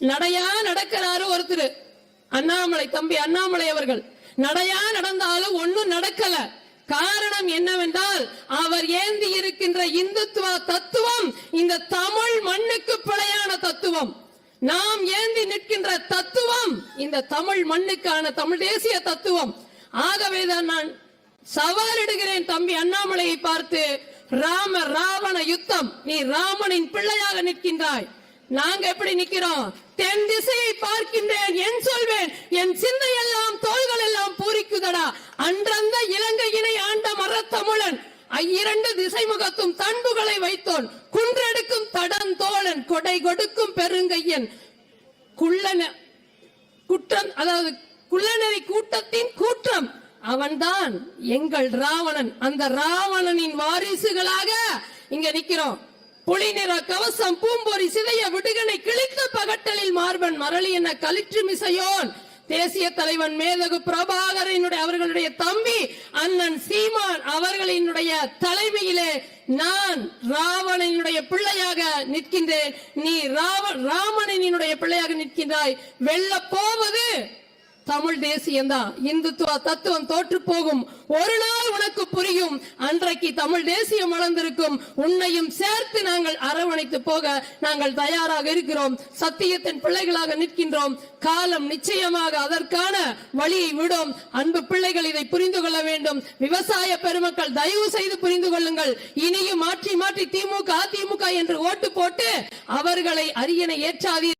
நடையா நடக்கிறாரு ஒருத்தர். அண்ணாமலை தம்பி அண்ணாமலை அவர்கள். நடையா நடந்தாலும் ஒன்னும் நடக்கல. காரணம் என்னவென்றால் அவர் ஏந்தி இருக்கின்ற இந்துத்துவ தத்துவம் இந்த தமிழ் மண்ணுக்கு பிழையான தத்துவம். நாம் ஏந்தி நிற்கின்ற தத்துவம் இந்த தமிழ் மண்ணுக்கான தமிழ் தேசிய தத்துவம். ஆகவேதான் நான் சவாலிடுகிறேன் தம்பி அண்ணாமலையை பார்த்து ராம ராவண யுத்தம் நீ ராமனின் பிள்ளையாக நிற்கின்றாய். நாங்க எப்படி நிக்கிறோம்? தென் திசையை பார்க்கின்றேன் என் சொல்வேன். என் சிந்தை எல்லாம் தோள்கள் எல்லாம் பூரிக்குதடா. அன்றந்த இலங்கையினை ஆண்ட மரத்தமுழன் இரண்டு திசை முகத்தும் தண்புகளை வைத்தோன். குன்றெடுக்கும் தடந்தோழன் கொடை கொடுக்கும் பெருங்கையன். குள்ளன குற்றம் அதாவது குள்ளநெறி கூட்டத்தின் கூற்றம். அவன்தான் எங்கள் ராவணன். அந்த ராவணனின் வாரிசுகளாக இங்க நிக்கிறோம். புலி நிற கவசம் பூம்பொறி சிதைய விடுகனை கிழித்த பகட்டலில் மார்பன் மரளி என களிற்று மிசையோன். தேசிய தலைவன் மேதகு பிரபாகரனுடைய அவர்களுடைய தம்பி அண்ணன் சீமான் அவர்களினுடைய தலைமையிலே நான் ராவணனுடைய பிள்ளையாக நிற்கின்றேன். நீ ராவ ராமணனினுடைய பிள்ளையாக நிற்கின்றாய். வெல்ல போவது தமிழ் தேசியம்தான். இந்துத்துவ தத்துவம் தோற்று போகும். ஒரு நாள் உனக்கு புரியும் அன்றைக்கு தமிழ் தேசியம் வளர்ந்திருக்கும் உன்னையும் சேர்த்து நாங்கள் அரவணைத்து போக நாங்கள் தயாராக இருக்கிறோம். சத்தியத்தின் பிள்ளைகளாக நிற்கின்றோம். காலம் நிச்சயமாக அதற்கான வழியை விடும். அன்பு பிள்ளைகள் இதை புரிந்து கொள்ள வேண்டும். விவசாய பெருமக்கள் தயவு செய்து புரிந்து கொள்ளுங்கள். இனியும் மாற்றி மாற்றி திமுக அதிமுக என்று ஓட்டு போட்டு அவர்களை அரியணை ஏற்றாதீர்கள்